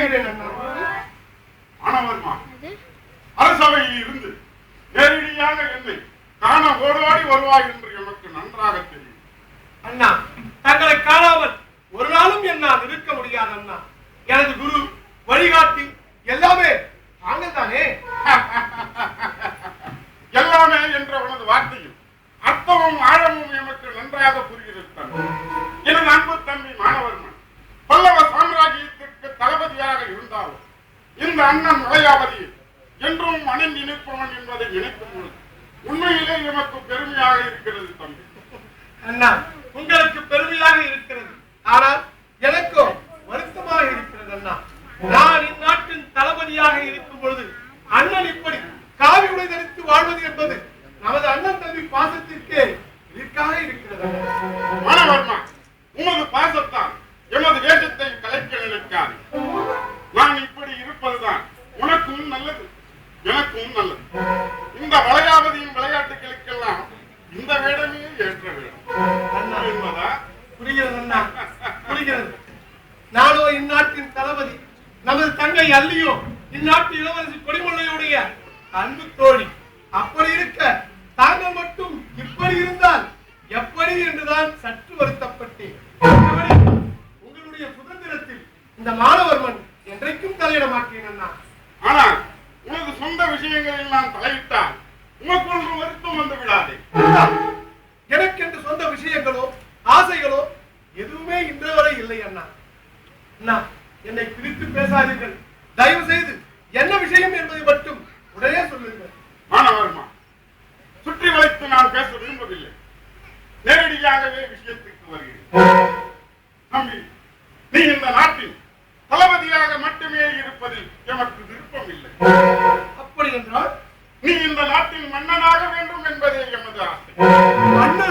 வருகிறேன் அண்ணா மாணவர்மா அரசவையில் இருந்து நேரடியாக என்னை காண ஓடோடி வருவாய் என்று எனக்கு நன்றாக தெரியும். அண்ணா அணிந்து என்பதை நினைக்கும் பொழுது உண்மையிலே எமக்கு பெருமையாக இருக்கிறது தம்பி. அண்ணா உங்களுக்கு பெருமையாக இருக்கிறது. ஆனால் புரிகிறது அண்ணா நானோ இந்நாட்டின் தளபதி. நமது தங்கை அல்லியோ இந்நாட்டு இளவரசி கொடிமல்லையுடைய அன்பு தோழி. அப்படி இருக்க தாங்கள் மட்டும் இப்படி இருந்தால் எப்படி என்றுதான் சற்று வருத்தப்பட்டேன். உங்களுடைய சுதந்திரத்தில் இந்த மாணவர்மன் என்றைக்கும் தலையிட மாட்டேன் அண்ணா. ஆனால் உனது சொந்த விஷயங்களில் நான் தலையிட்டான் உடனே சொல்லுங்கள் மாணவர்மா சுற்றி வளைத்து நான் பேச விரும்பவில்லை. நேரடியாகவே விஷயத்துக்கு வருகிறேன். தம்பி நீ இந்த நாட்டில் தளபதியாக மட்டுமே இருப்பதில் எமக்கு விருப்பம் இல்லை அப்படி என்றால்? நீ இந்த நாட்டின் மன்னனாக வேண்டும் என்பதே எமது ஆசை. அண்ணனா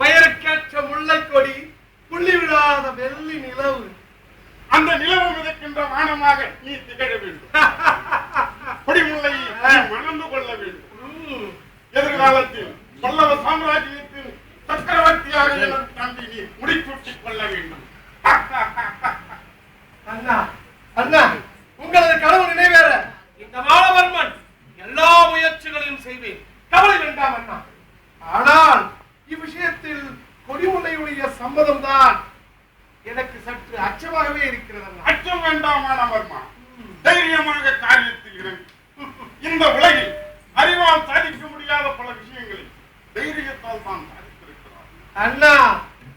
பெயருக்கேற்ற முல்லை கொடி புள்ளி விடாத வெள்ளி நிலவு. அந்த நிலவு மிதக்கின்ற வானமாக நீ திகழ வேண்டும். குடிமுல்லையை நீ மணந்து கொள்ள வேண்டும். எதிர்காலத்தில் பல்லவ சாம்ராஜ்யத்தின் சக்கரவர்த்தியாக எனது தம்பி நீ முடிசூட்டிக் கொள்ள வேண்டும். அண்ணா அண்ணா உங்களது கனவு நிறைவேற இந்த மாணவர்மன் எல்லா முயற்சிகளையும் செய்வேன் கவலை வேண்டாம் அண்ணா ஆனால் இவ்விஷயத்தில் கொடிமுல்லையுடைய சம்மதம் தான் எனக்கு சற்று அச்சமாகவே இருக்கிறது அண்ணா அச்சம் வேண்டாமானவர்மா தைரியமாக காரியத்தில் இறங்கு இந்த உலகில் அறிவால் சாதிக்க முடியாத பல விஷயங்களை தைரியத்தால் தான் சாதித்திருக்கிறார். அண்ணா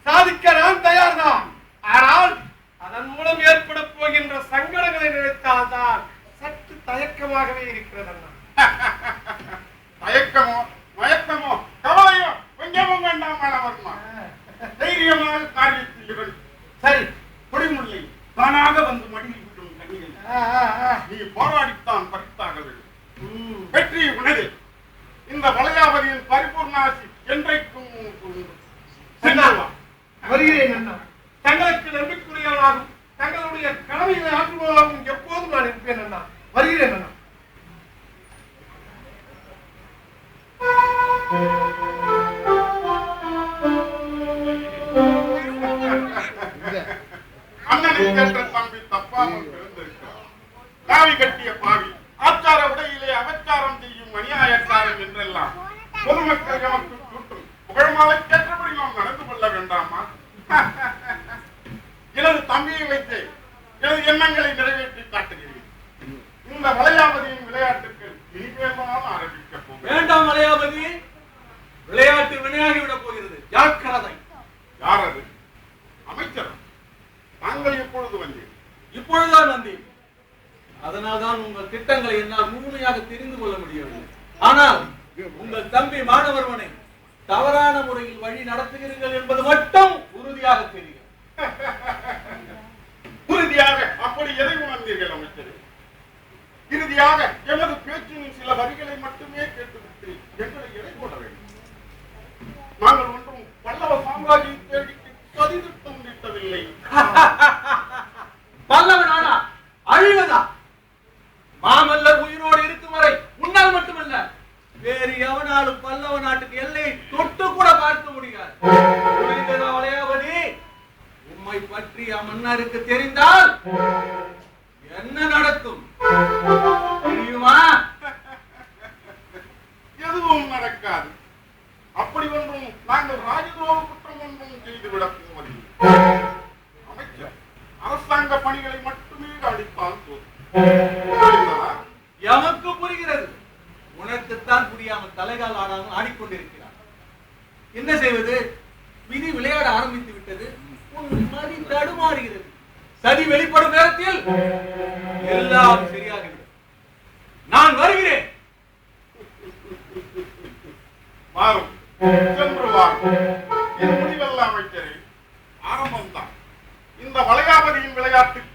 சாதிக்க நான் தயார்தான். ஆனால் அதன் மூலம் ஏற்பட போகின்ற சங்கடங்களை நினைத்தால்தான் சற்று தயக்கமாகவே இருக்கிறது அண்ணா. தயக்கமோ மயக்கமோ கவலையோ கொஞ்சமும் வேண்டாமானவர்மா தைரியமாக காரியத்தில் என்றைக்கும். வருகிறேன் அண்ணா. தங்களுக்கு நம்பிக்கையாகவும் தங்களுடைய கடமைகளை ஆற்றுவதாகவும் எப்போதும் நான் இருப்பேன் அண்ணா. வருகிறேன் அண்ணா. தம்பி தப்பாமல் பிறந்திருக்கிறார். காவி கட்டிய பாவி ஆச்சார உடையிலே அபச்சாரம் செய்யும் அநியாயக்காரன் என்றெல்லாம் பொதுமக்கள் எமக்கு கேட்டபடி நாம் நடந்து கொள்ள வேண்டாமா? எனது தம்பியை வைத்து எனது எண்ணங்களை நிறைவேற்றி காட்டுகிறேன். இந்த வளையாவதியின் விளையாட்டுக்கு இனிமேல்தான் ஆரம்பிக்க போகிறேன் வேண்டாம் மலையாபதி. விளையாட்டு வினையாகி விடப் போகிறது. ஜாக்கிரதை யார் அது? அமைச்சர். தாங்கள் எப்பொழுது வந்தீர் இப்பொழுதுதான் வந்தேன். அதனால்தான் உங்கள் திட்டங்களை என்னால் முழுமையாக தெரிந்து கொள்ள முடியவில்லை. ஆனால் உங்கள் தம்பி மாணவர்மனை தவறான முறையில் வழி நடத்துகிறீர்கள் என்பது மட்டும் எமக்கு புரிகிறது. உனக்குத்தான் புரியாமல் தலைகால் ஆடாமல் ஆடிக்கொண்டிருக்கிறார். என்ன செய்வது? விதி விளையாட ஆரம்பித்து விட்டது. உன் மதி தடுமாறுகிறது. சதி வெளிப்படும் நேரத்தில் எல்லாம் சரியாகிவிடும். நான் வருகிறேன். மாறும். சென்று வாரும் இது முடிவல்ல ஆரம்பம்தான். இந்த வளையாபதியின் விளையாட்டுக்கு